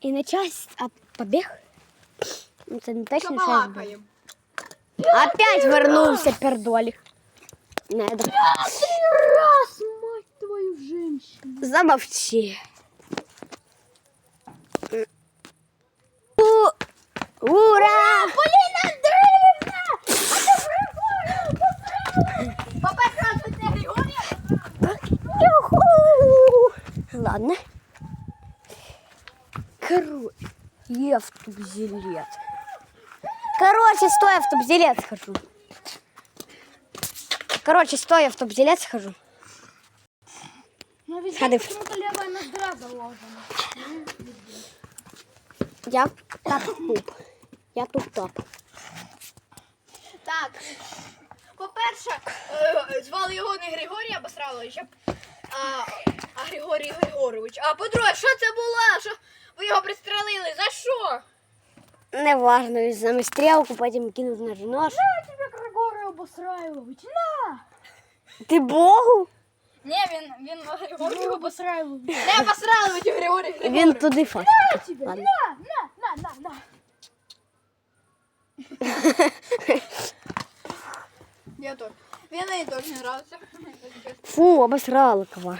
І не час, а побіг. Ну, Це не точно час. був. Побалакаємо. Опять вернувся пердолік. Надо. Раз, мать твою женщину. Замовчи. У- Ура! Поліна Андріївна! А ти Григорію По-перше, це не Григорія. Юху! Ладно. Короче, я в тубзилет. Короче, стой, я в тубзилет схожу. Короче, стой, я в тубзилет схожу. Ну, везде Ходи. почему-то левая ноздра заложена. Я топ-туп. Я туп-топ. Так. По-перше, е, звали його не Григорій Абасралович, а, а, а Григорій Григорович. А по-друге, що це було? Що ви його пристрелили? За що? Неважно, візьмемо стрілку, потім кинуть на нож. На тебе, Григорій Абасрайлович, на! Ти Богу? Ні, він, він Григорій Абасрайлович. Не Абасрайлович, а Григорій Він Григорович. туди факт. тебе, Ладно. на, на, на, на, на. Я тоже. Він мені теж не нравиться. Фу, обосрала кого.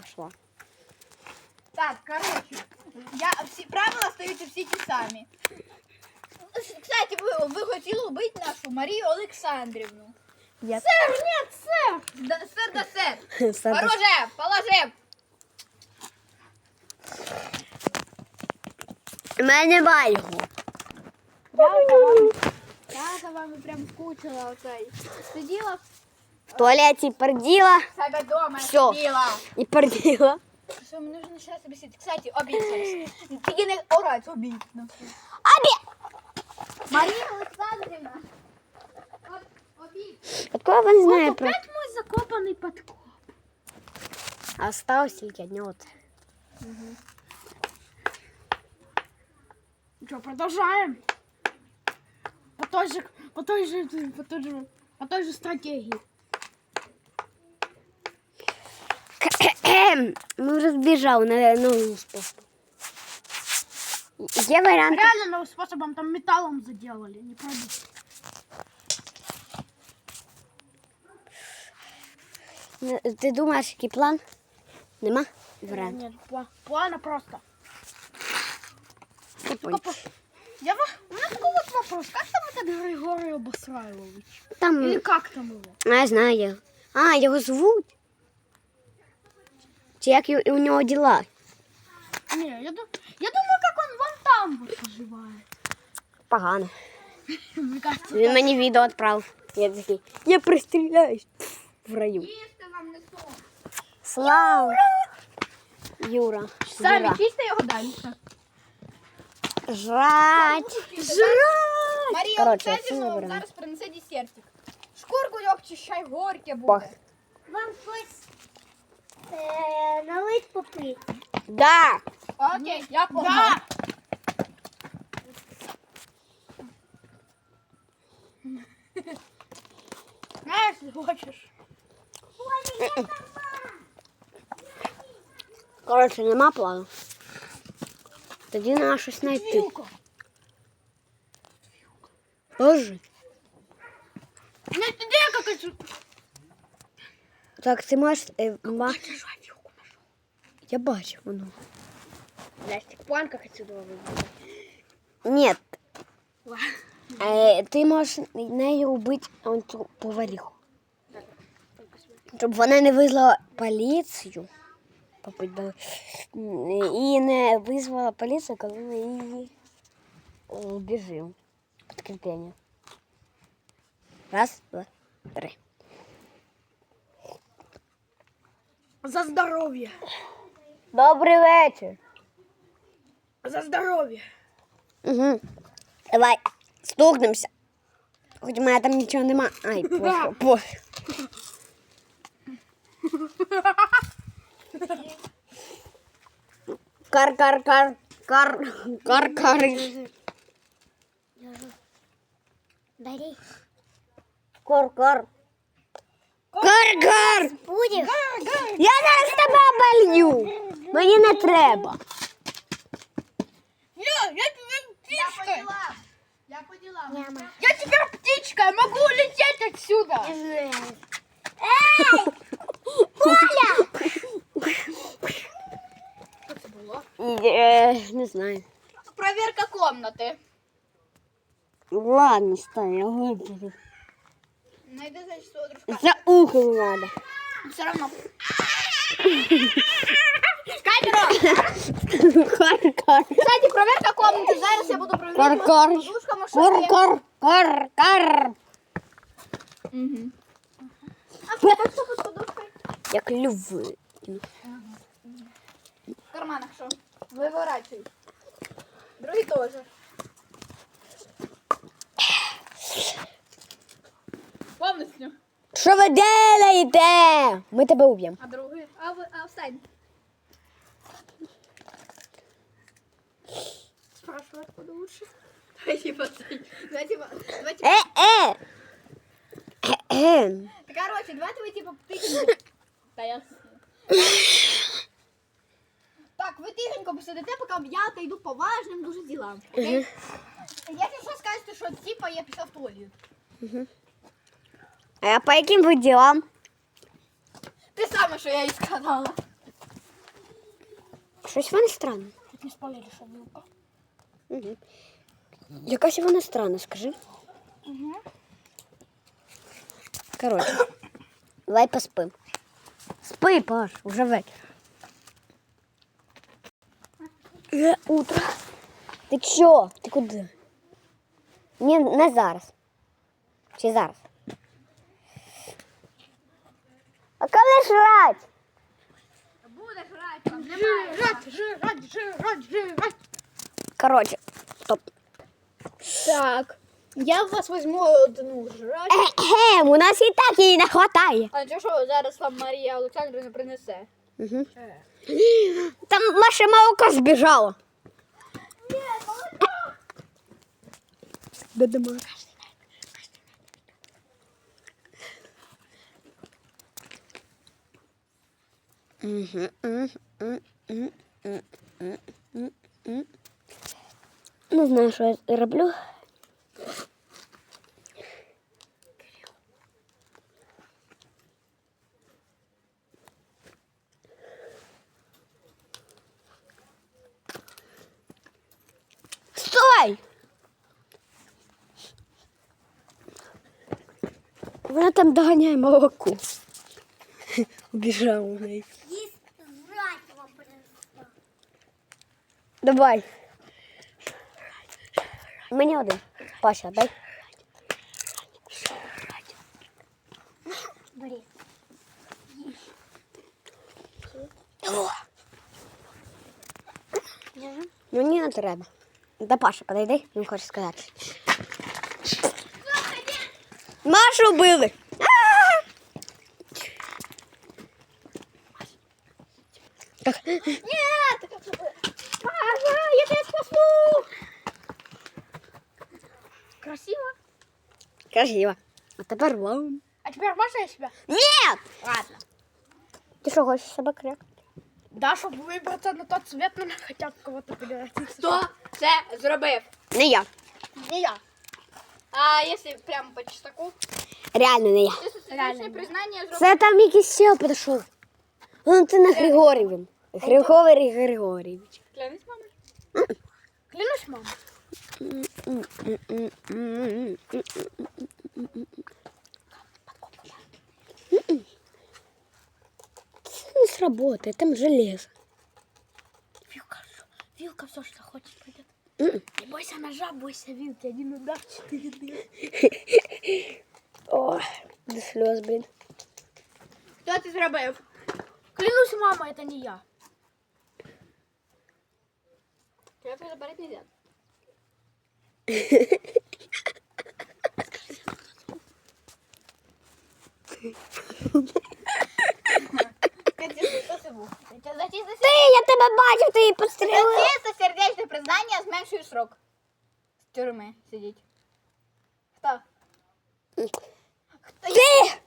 Пошла. Так, короче, я, всі, правила остаються всі ті самі. Кстати, ви, ви хотіли вбити нашу Марію Олександрівну. Я... Сер, нет, сер! Да, сер да сер. Саду. Оружие, положи. Мене вальгу. Я за вами, я за вами прям скучила оцей. Сиділа В туалеті перділа в себе дома, Всьо. сиділа. і перділа. Що, мені нужно ще собі сидіти. Кстати, обід зараз. Тільки не орать, обід. Обі! Марія Олександрівна. От, Обід. Откуда він знає про... опять мой закопаний подкоп. Осталось тільки одне от. Что, продолжаем? По той же, по той же, по той же, по той же стратегии. Ми вже збіжали на новий спосіб. Є варіант. Реально новым способом там металлом заделали, не пробуй. Ти думаєш, який план? Нема варіанту. Нет, пла- плана просто. Я Только понял. по- Я, во- у меня такой вот вопрос. Как там этот Григорий Обосраилович? Там, Или как там его? а, я знаю його. А, його звуть. Чи як й- у нього діла? Не, я, ду- я думаю, как он вон там вот поживает. Погано. Мне кажется, Він мені відео відправив. Я такий, я пристріляюсь Пф, в раю. Їсти вам не сон. Слава! Юра. Самі Юра. чисто його дальше. Жрать. Жрать. Марія Коротше, Олександрівна всі вам заберемо. зараз принесе десертик. Шкурку обчищай, горьке Пах. буде. Вам щось е, налить попити. Да. Окей, я погнала. Знаєш, якщо хочеш. Коротше, нема плану. Тоді треба щось знайти. Вілка. Боже. Не, де какая Так, ти можеш. Е, ма... Я бачу воно. Настя, в планках отсюда выбрать. Ні. Е, ти можеш нею вбити он цю поваріху. Щоб вона не визвала поліцію. Попить би. І не визвала поліцію, коли ми її е, біжимо. Підкріплення. Раз, два, три. За здоров'я. Добрий вечір. За здоров'я. Угу. Давай, стукнемося. Хоч у мене там нічого нема. Ай, пофіг, пофіг. Кар, кар, кар, кар, кар, кар. Бери. Кар, кар. Будеш? Я зараз тебе оболью. Мені не треба. Я тебе Я птичка! поняла. Я поняла. Я теперь птичка, я могу улететь отсюда. Эй! Коля! Що це було? Е, Не знаю. Проверка комнати. Ладно, стой, я выберу. Найди значить свого дружка. За ухом надо. Все равно. Камера! Кар-кар. Кстати, проверка комнати. Зараз я буду перевіряти Кар-кар. подушками, що є. Кар-кар. Кар-кар. Мгм. А в тебе що під подушкою? Як люби. В карманах що? Виворачуй. Другий теж. Повністю. Що ви делаєте? Ми тебе уб'ємо. А другий? А, ви, а встань. Спрашиваю, откуда лучше. Давайте подстань. Давайте, давайте. Е, е. Е-е. Короче, давайте ви типа тихенько. Та я. Так, ви тихенько посидите, поки я отойду по важним дуже ділам. Окей? Якщо що скажете, що типа я пішла в туалет. А по яким ви ділам? Те саме, що я і сказала. Щось вона странна. Чуть не спалили, що вилка. Угу. Якась вона странна, скажи. Угу. Коротше, давай поспим. Спи, Паш, уже вечір. Вже утро. Ти що? Ти куди? Ні, не зараз. Чи зараз? А коли жрать? Буде жрать, там немає. Жрать, жрать, жрать, жрать. Коротше, стоп. Так, я в вас візьму одну жрать. Ем, у нас і так її не вистачає. А нічого, що зараз вам Марія Олександрівна принесе. Угу. Там наше молоко збіжало. Де молока? Не знаю, що я роблю. Стой! Вона там доганяє молоко. Убіжав у неї. Давай. Мені один. Паша, дай. Бери. Мені не треба. До Паша подойди, він хоче сказати. Машу вбили. А! Так. Нет! Паша, я тебя спасу! Красиво? Красиво. А тепер вам. А теперь можно я себя? Нет! Ладно. Ти що, хочеш себе крик? Да, чтобы выбраться на тот свет, нам хотят кого-то превратиться. Хто це зробив? Не я. Не я. А если прям по чесноку? Реально не я. Реально. признание зробив. Це там якийсь сел підійшов. Валентина Григорівна. Григорій Григорійович. Клянусь, мама. Клянусь, мама. Не сработає, там железо. Вилка, вилка все, что хочет пойдет. Не бойся ножа, бойся вилки. Один удар, четыре дыр. О, до сльоз, блін. Хто це зробив? Клянусь, мама, это не я. Тебя забрать нельзя. Ти, я тебе бачив, ти її підстрелила. Чисто сердечное признание, зменшую срок. З тюрми сидіть. Хто? Хто? Ти!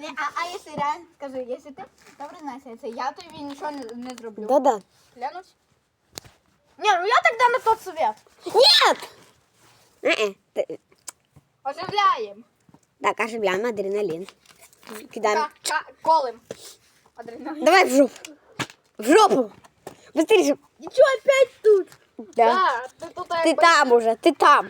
Не, а, а якщо реально, скажи, якщо ти, то признайся, це я тобі нічого не, не зроблю. Да-да. Клянусь? Не, ну я тогда на тот свет. Нет! Э-э. Ты- Оживляем. Так, оживляем адреналин. Кидаем. Ка- ка- Колем. Адреналин. Давай в жопу. В жопу. Быстрее. же. Ничего, опять тут. Да. Да, ти тут Ты там уже, ти там.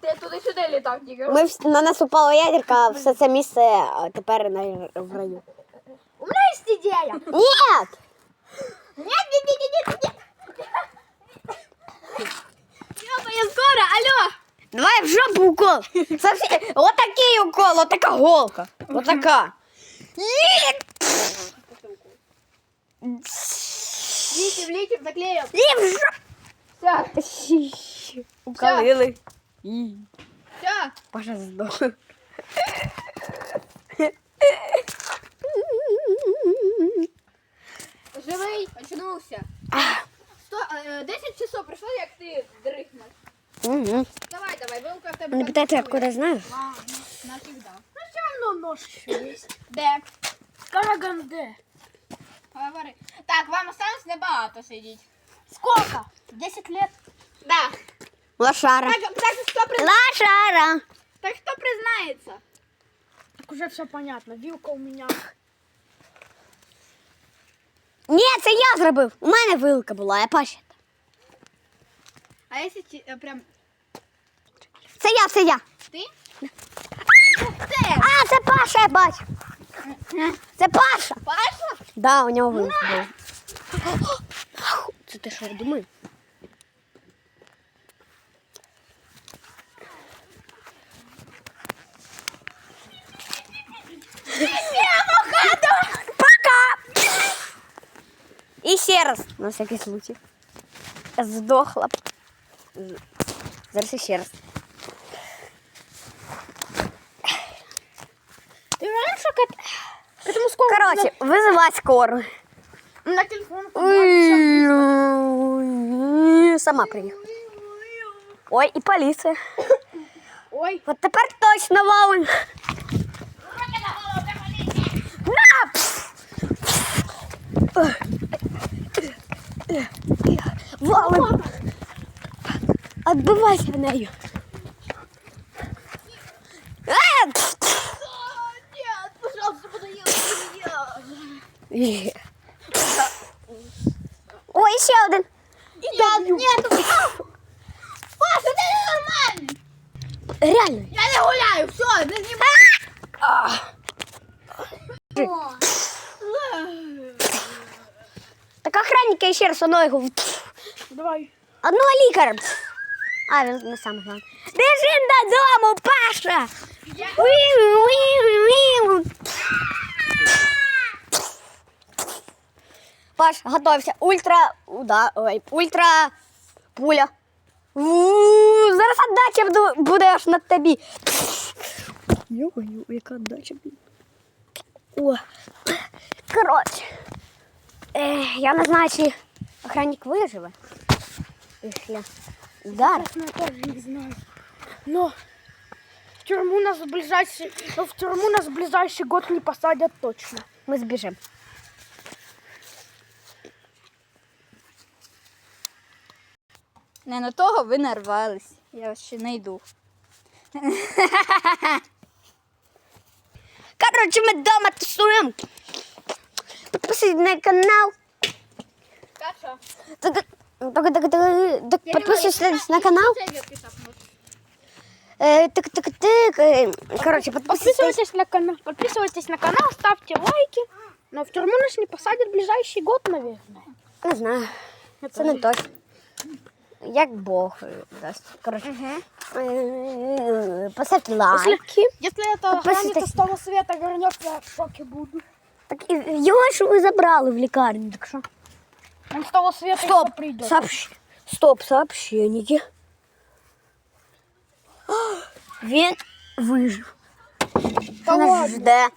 Ти туди-сюди літав тільки. Ми вс- на нас упала ядерка, а все це місце а, тепер на, в раю. У мене є ідея. Нет! Нет, нет, нет, нет, нет, нет. Ёпа, я скоро, алло. Давай в жопу укол. Совсем... Вот такий укол, вот така голка. Вот така. Нет! Літів, літів, заклеїв. І в жопу. Все, Уколили. все. Паша здох. Живий, очнувся. Сто, е, 10 часов пройшло, як ти дрихнеш. Угу. Давай, давай, вилка в тебе. Не питайте, откуда знаєш? А, ну, навсегда. Ну, все равно нож есть. Де? Караганде. Говори. Так, вам осталось небагато сидіть. Сколько? 10 лет. Да. Лошара. Так, так, хто при... Лошара. так хто признається? Так уже все понятно. Вилка у меня. Ні, це я зробив. У мене вилка була, я Паша. А якщо ті- е, прям Це я, це я. ти? А, це Паша, я бачу. Це Паша. Паша? Да, у нього вилка була. Це ти що думаєш? Пока! І ще раз, на всякий случай. Здохла. Зараз ще раз. к этому сколько? Короче, вызывать скорую. На телефон. Сама приїхала. Ой, і поліція. Ой. От тепер точно валим. На! Валим. Отбивайся в нею. Є. Ой, ще один. Нет, нет. Паша, ти ненормальний. Реально. Я не гуляю, все, не знімай. Так охранника ще раз одного його. Давай. Одного лікаря. А, він не сам головне. Біжим додому, Паша! Уі-уі-уі. Паш, готовься. Ультра. Уда, ой, ультра пуля. У, Зараз отдача буде- аж на тобі. Йо-йо, яка отдача, блін. О. Коротше. Е, я не знаю, чи охранник виживе. Після удару. Я тоже не знаю. Но в тюрьму нас в ближайший, но в тюрьму нас в ближайший год не посадят точно. Ми збіжимо. Не на того ви нарвались. Я вас ще не йду. Коротше, ми вдома тусуємо. Підписуйтесь на канал. Каша. Так, так, так, так, так, Підписуйтесь на канал. Е, Так, так, так. е, Коротше, підписуйтесь. Подписывайтесь на канал, подписывайтесь на канал, ставьте лайки. Но в тюрьму нас не посадят в ближайший год, наверное. Не знаю. Це не точно. Як Бог е, дасть. Коротше. Е, Поставте лайки. Если это Подписывайтесь. охранник с того света вернется, я в шоке буду. Так і його ж ви забрали в лікарню, так що. Он с того света Стоп, придет. сообщ... Стоп, сообщення. Він вижив. Та Нас жде.